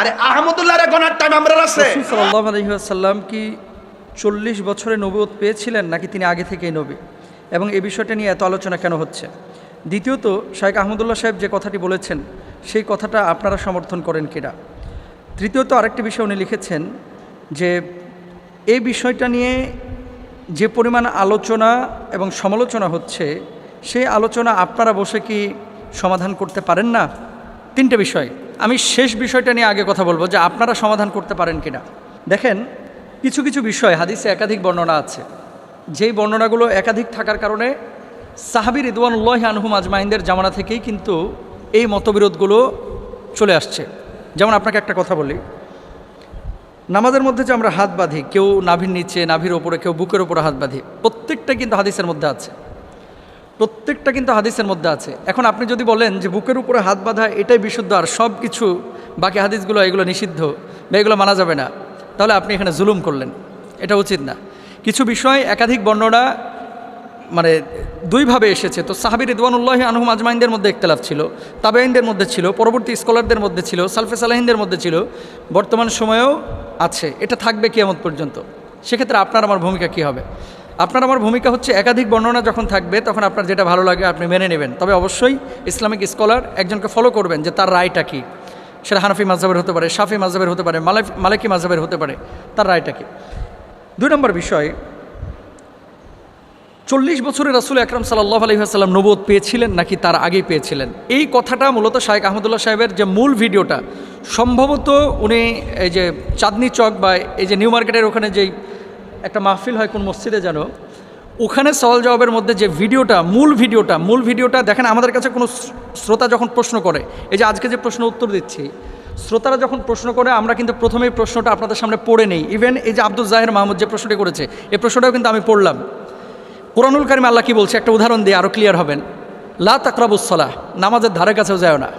আরে আহমদুল্লাহ গনার টাইম আমরা আছে সাল্লাহ আলহিহাসাল্লাম কি চল্লিশ বছরে নবুয়ত পেয়েছিলেন নাকি তিনি আগে থেকেই নবী? এবং এই বিষয়টা নিয়ে এত আলোচনা কেন হচ্ছে? দ্বিতীয়ত শাহেখ আহমদুল্লাহ সাহেব যে কথাটি বলেছেন, সেই কথাটা আপনারা সমর্থন করেন কিনা? তৃতীয়ত, আরেকটি বিষয় উনি লিখেছেন যে এই বিষয়টা নিয়ে যে পরিমাণ আলোচনা এবং সমালোচনা হচ্ছে, সেই আলোচনা আপনারা বসে কি সমাধান করতে পারেন না? তিনটে বিষয়। আমি শেষ বিষয়টা নিয়ে আগে কথা বলব যে আপনারা সমাধান করতে পারেন কিনা। দেখেন, কিছু কিছু বিষয় হাদিসে একাধিক বর্ণনা আছে। যেই বর্ণনাগুলো একাধিক থাকার কারণে সাহাবির ইদওয়ানুল্লাহ আনহুম আজমাইনদের জামানা থেকেই কিন্তু এই মতবিরোধগুলো চলে আসছে। যেমন আপনাকে একটা কথা বলি। নামাজের মধ্যে যে আমরা হাত বাঁধি, কেউ নাভির নিচে, নাভির ওপরে, কেউ বুকের ওপরে হাত বাঁধি প্রত্যেকটা কিন্তু হাদিসের মধ্যে আছে। প্রত্যেকটা কিন্তু হাদিসের মধ্যে আছে। এখন আপনি যদি বলেন যে বুকের উপরে হাত বাঁধা এটাই বিশুদ্ধ আর সব কিছু বাকি হাদিসগুলো এগুলো নিষিদ্ধ বা এগুলো মানা যাবে না, তাহলে আপনি এখানে জুলুম করলেন। এটা উচিত না। কিছু বিষয়, একাধিক বর্ণনা মানে দুইভাবে এসেছে। তো সাহাবির রিদওয়ানুল্লাহ আনহুম আজমাইনদের মধ্যে ইখতলাফ ছিল তাবেইনদের মধ্যে ছিল, পরবর্তী স্কলারদের মধ্যে ছিল, সালফে সালাহিনদের মধ্যে ছিল, বর্তমান সময়েও আছে। এটা থাকবে কিয়ামত পর্যন্ত। সেক্ষেত্রে আপনার, আমার ভূমিকা কী হবে? আপনার আমার ভূমিকা হচ্ছে একাধিক বর্ণনা যখন থাকবে, তখন আপনার যেটা ভালো লাগে আপনি মেনে নেবেন। তবে অবশ্যই ইসলামিক স্কলার একজনকে ফলো করবেন যে তার রায়টা কী। সেটা হানাফি মাঝহের হতে পারে, শাফি মাঝহের হতে পারে মালাই মালিকি মাঝহের হতে পারে, তার রায়টা কী। দুই নম্বর বিষয়, চল্লিশ বছরের রাসুল আকরাম সাল্লাহ আলহিহাসাল্লাম নবোধ পেয়েছিলেন নাকি তার আগেই পেয়েছিলেন? এই কথাটা মূলত শাহেক আহমদুল্লাহ সাহেবের যে মূল ভিডিওটা, সম্ভবত উনি এই যে চাঁদনি চক বা এই যে নিউ মার্কেটের ওখানে যেই একটা মাহফিল হয় কোন মসজিদে যেন, ওখানে সওয়াল জবাবের মধ্যে যে ভিডিওটা, মূল ভিডিওটা মূল ভিডিওটা দেখেন আমাদের কাছে কোনো শ্রোতা যখন প্রশ্ন করে, এই যে আজকে যে প্রশ্ন উত্তর দিচ্ছি, শ্রোতারা যখন প্রশ্ন করে, আমরা কিন্তু প্রথমেই প্রশ্নটা আপনাদের সামনে পড়ে নেই। ইভেন এই যে আব্দুল জাহের মাহমুদ যে প্রশ্নটি করেছে, এই প্রশ্নটাও কিন্তু আমি পড়লাম। কোরআনুল কারিম আল্লাহ কী বলছে? একটা উদাহরণ দিয়ে আরও ক্লিয়ার হবেন। লা তাকরাবুসলাহ নামাজের ধারে কাছেও যায় না।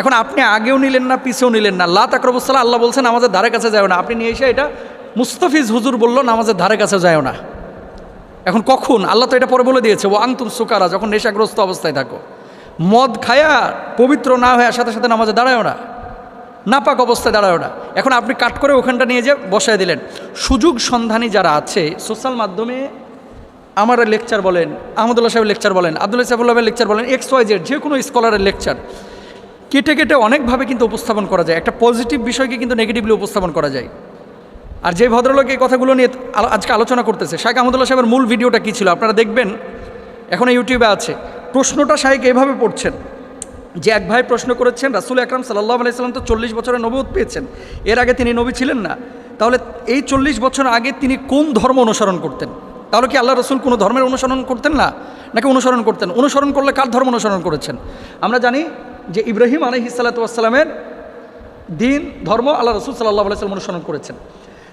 এখন আপনি আগেও নিলেন না, পিছেও নিলেন না। লা তাকরাবুসলাহ আল্লাহ বলছেন আমাদের ধারে কাছে যায় না। আপনি নিয়ে এসে এটা মুস্তাফিজ হুজুর বলল, নামাজের ধারে কাছে যায় না। এখন কখন? আল্লাহ তো এটা পরে বলে দিয়েছে ও আংতুম সুকারা যখন নেশাগ্রস্ত অবস্থায় থাকো। মদ খায়া পবিত্র না হয়ে সাথে সাথে নামাজে দাঁড়ায়ও না। নাপাক অবস্থায় দাঁড়ায়ও না। এখন আপনি কাট করে ওখানটা নিয়ে যে বসায় দিলেন। সুযোগ সন্ধানী যারা আছে, সোশ্যাল মাধ্যমে আমার লেকচার বলেন, আহমদুল্লাহ সাহেবের লেকচার বলেন, আব্দুল্লাহ সাহেবুল্লাহের লেকচার বলেন, এক্স, ওয়াই, জেড, যে কোনো স্কলারের লেকচার। কেটে কেটে অনেকভাবে কিন্তু উপস্থাপন করা যায়। একটা পজিটিভ বিষয়কে কিন্তু নেগেটিভলি উপস্থাপন করা যায়। আর যে ভদ্রলোক এই কথাগুলো নিয়ে আজকে আলোচনা করতেছে শাহেক আহমদুল্লাহ সাহেবের মূল ভিডিওটা কী ছিল? আপনারা দেখবেন, এখন ইউটিউবে আছে। প্রশ্নটা শাহেক এভাবে পড়ছেন, যে এক ভাই প্রশ্ন করেছেন, রাসুল আকরাম সাল্লাহ আলাইসাল্লাম তো চল্লিশ বছরের নবুত পেয়েছেন, এর আগে তিনি নবী ছিলেন না, তাহলে এই চল্লিশ বছর আগে তিনি কোন ধর্ম অনুসরণ করতেন? তাহলে কি আল্লাহ রসুল কোনো ধর্মের অনুসরণ করতেন না? নাকি অনুসরণ করতেন? অনুসরণ করলে কার ধর্ম অনুসরণ করেছেন? আমরা জানি যে ইব্রাহিম আলহি সাল্লাতামের দিন, ধর্ম আল্লাহ রসুল সাল্লাহ আলাইসাল্লাম অনুসরণ করেছেন।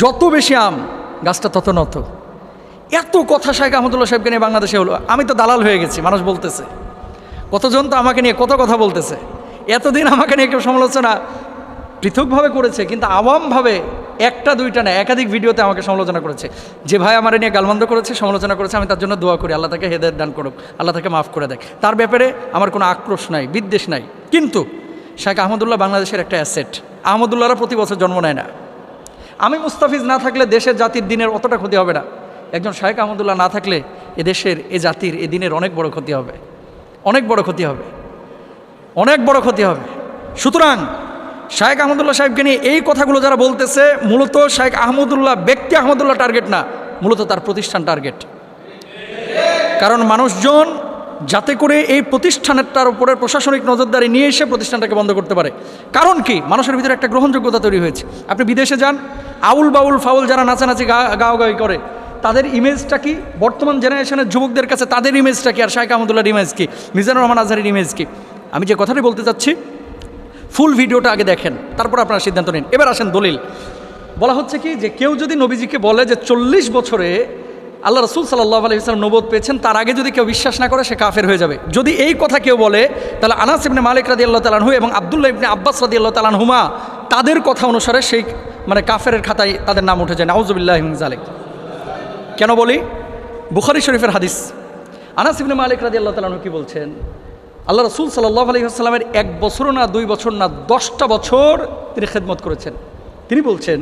যত বেশি আম, গাছটা তত নত। এত কথা শাহেখ আহমদুল্লাহ সাহেবকে নিয়ে বাংলাদেশে হলো, আমি তো দালাল হয়ে গেছি, মানুষ বলতেছে। কতজন তো আমাকে নিয়ে কত কথা বলতেছে। এতদিন আমাকে নিয়ে কেউ সমালোচনা পৃথকভাবে করেছে, কিন্তু আওয়ামভাবে একটা, দুইটা না, একাধিক ভিডিওতে আমাকে সমালোচনা করেছে। যে ভাই আমার নিয়ে গালমন্দ করেছে, সমালোচনা করেছে, আমি তার জন্য দোয়া করি, আল্লাহ তাকে হেদায়ত দান করুক, আল্লাহ তাকে মাফ করে দেয়। তার ব্যাপারে আমার কোনো আক্রোশ নাই, বিদ্বেষ নাই। কিন্তু শেখ আহমদুল্লাহ বাংলাদেশের একটা অ্যাসেট, আহমদুল্লাহরা প্রতি বছর জন্ম নেয় না। আমি মুস্তাফিজ না থাকলে দেশের জাতির দিনের অতটা ক্ষতি হবে না। একজন শাহেক আহমদুল্লাহ না থাকলে এ দেশের এ জাতির, এ দিনের অনেক বড় ক্ষতি হবে। অনেক বড় ক্ষতি হবে। অনেক বড় ক্ষতি হবে। সুতরাং শাহেক আহমদুল্লাহ সাহেবকে নিয়ে এই কথাগুলো যারা বলতেছে, মূলত শাহেক আহমদুল্লাহ, ব্যক্তি আহমদুল্লাহ টার্গেট না, মূলত তার প্রতিষ্ঠান টার্গেট কারণ মানুষজন যাতে করে এই প্রতিষ্ঠানেরটার উপরে প্রশাসনিক নজরদারি নিয়ে এসে প্রতিষ্ঠানটাকে বন্ধ করতে পারে। কারণ কি? মানুষের ভিতরে একটা গ্রহণযোগ্যতা তৈরি হয়েছে। আপনি বিদেশে যান আউল বাউল ফাউল যারা নাচানাচি গা গাওয়াগাওয়ি করে, তাদের ইমেজটা কি? বর্তমান জেনারেশনের যুবকদের কাছে তাদের ইমেজটা কি? আর শাহেক আহমদুল্লাহর ইমেজ কি? মিজানুর রহমান আজহারের ইমেজ কি? আমি যে কথাটি বলতে চাচ্ছি ফুল ভিডিওটা আগে দেখেন, তারপর আপনারা সিদ্ধান্ত নিন। এবার আসেন দলিল। বলা হচ্ছে কি যে, কেউ যদি নবীজিকে বলে যে চল্লিশ বছরে আল্লাহ রসুল সাল্লাহ আলি ইসলাম নবোধ পেয়েছেন, তার আগে যদি কেউ বিশ্বাস না করে, সে কাফের হয়ে যাবে। যদি এই কথা কেউ বলে, তাহলে আনাস ইবনে মালিক রাদি আল্লাহ তালানহু এবং আবদুল্লাহ ইবনে আব্বাস রাদি আল্লাহ তালানহুমা তাদের কথা অনুসারে সেই মানে কাফের খাতায় তাদের নাম উঠে যায় নাউজুবিল্লাহ জালেক কেন বলি? বুখারি শরীফের হাদিস। আনাস ইবনে মালিক রাদি আল্লাহ তালু কি বলছেন? আল্লাহ রসুল সাল্লাহ আলি আসসালামের এক বছর না দুই বছর না দশটা বছর তিনি খেদমত করেছেন। তিনি বলছেন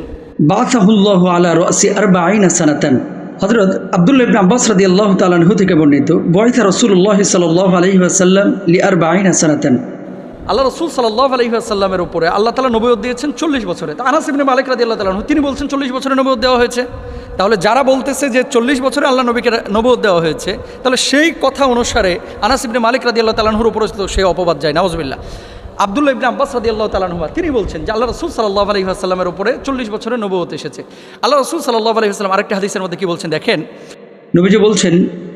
বাসাহুল্লাহ আলা রাসি আরবাঈনা সানাতান। হযরত আব্দুল্লাহ ইবনে আব্বাস রাদিয়াল্লাহু তাআলা আনহু থেকে বর্ণিত বয়সা রাসূলুল্লাহ সাল্লাল্লাহু আলাইহি ওয়াসাল্লাম লি আরবাঈনা সানাতান। আল্লাহ রসুল সাল্লাহ আলহিহাসাল্লামের উপরে আল্লাহ তালা নবীয়ত দিয়েছেন চল্লিশ বছরে। তা আনাস ইবনে মালিক রাদি আল্লাহ তালাহ তিনি বলছেন চল্লিশ বছরে নবীয়ত দেওয়া হয়েছে। তাহলে যারা বলতেছে যে চল্লিশ বছরে আল্লাহ নবীকে নবীয়ত দেওয়া হয়েছে, তাহলে সেই কথা অনুসারে আনাস ইবনে মালিক রাদি আল্লাহ তালাহুর উপরে সেই অপবাদ যায় নাওজবিল্লা আবদুল্লাহ ইবনে আব্বাস রাদি আল্লাহ তালাহুয়া তিনি বলছেন যে আল্লাহ রসুল সাল্লাহ আলহিহাসাল্লামের উপরে চল্লিশ বছরে নবীয়ত এসেছে। আল্লাহ রসুল সাল্লাহ আলহিহাস্লাম আরেকটা হাদিসের মধ্যে কি বলছেন দেখেন? নবীজি বলছেন,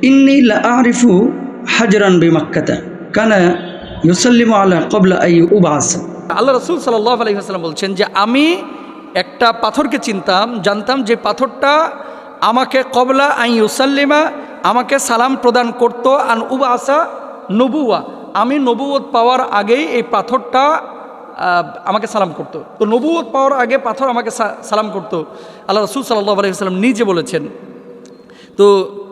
ইন্নী আরিফু হাজরান বিমাক্কাতা। কানা ইউসাল্লিমু আলা ক্বাবলা আই উবাস। আল্লাহ রসুল সাল্লাহ বলছেন যে আমি একটা পাথরকে চিনতাম, জানতাম যে পাথরটা আমাকে কবলা আই ইউসাল্লিমা আমাকে সালাম প্রদান করতো, আন উবা আসা নবুয়া আমি নবুয়ত পাওয়ার আগেই এই পাথরটা আমাকে সালাম করতো। তো নবুয়ত পাওয়ার আগে পাথর আমাকে সালাম করতো। আল্লাহ রসুল সাল্লাহ আলহিহাস্লাম নিজে বলেছেন। তো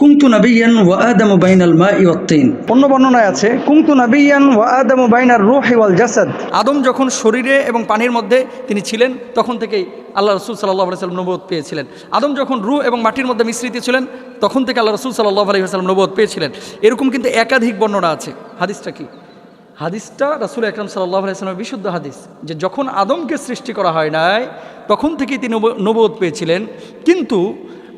কুনতু নাবিয়ান ওয়া আদামু বাইনাল মা ওয়াত তিন। অন্য বর্ণনায় আছে কুমতু নাবিয়ান ওয়া আদামু বাইনার রূহি ওয়াল জাসাদ। আদম যখন শরীরে এবং পানির মধ্যে তিনি ছিলেন তখন থেকেই আল্লাহ রসুল সাল্লাহ আলাইসাল্লাম নবোধ পেয়েছিলেন। আদম যখন রু এবং মাটির মধ্যে মিশ্রিত ছিলেন তখন থেকে আল্লাহ রসুল সাল্লাহ আলহিহাস্লাম নবোধ পেয়েছিলেন। এরকম কিন্তু একাধিক বর্ণনা আছে। হাদিসটা কি? হাদিসটা রাসুল আকরাম সাল্লাহ আলাইসলামের বিশুদ্ধ হাদিস যে যখন আদমকে সৃষ্টি করা হয় নাই তখন থেকেই তিনি নব- নবোধ পেয়েছিলেন। কিন্তু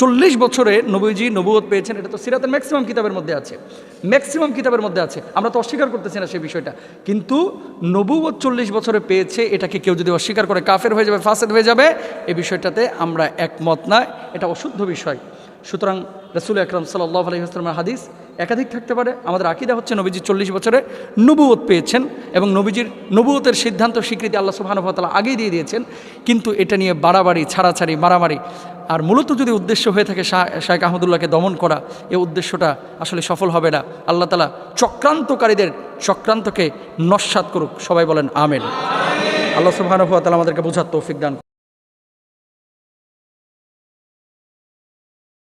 চল্লিশ বছরে নবীজি নবুয়ত পেয়েছেন, এটা তো সিরাতের ম্যাক্সিমাম কিতাবের মধ্যে আছে। ম্যাক্সিমাম কিতাবের মধ্যে আছে। আমরা তো অস্বীকার করতেছি না সেই বিষয়টা। কিন্তু নবুয়ত চল্লিশ বছরে পেয়েছে, এটাকে কেউ যদি অস্বীকার করে কাফের হয়ে যাবে, ফাসেদ হয়ে যাবে এই বিষয়টাতে আমরা একমত না। এটা অশুদ্ধ বিষয়। সুতরাং রসুল আকরম সাল্লাহ আলহিহাস্লামের হাদিস একাধিক থাকতে পারে। আমাদের আকিদা হচ্ছে নবীজি চল্লিশ বছরে নবুয়ত পেয়েছেন এবং নবীজির নবুয়তের সিদ্ধান্ত স্বীকৃতি আল্লাহ সুবাহানুভাতালা আগেই দিয়ে দিয়েছেন। কিন্তু এটা নিয়ে বাড়াবাড়ি, ছাড়াছাড়ি, মারামারি আর মূলত যদি উদ্দেশ্য হয়ে থাকে শাহ শাহেখ আহমদুল্লাহকে দমন করা, এ উদ্দেশ্যটা আসলে সফল হবে না। আল্লাহ তালা চক্রান্তকারীদের চক্রান্তকে নস্বাত করুক। সবাই বলেন, আমেন। আল্লাহ সুবাহানুভাতালা আমাদেরকে বোঝার তৌফিক দান।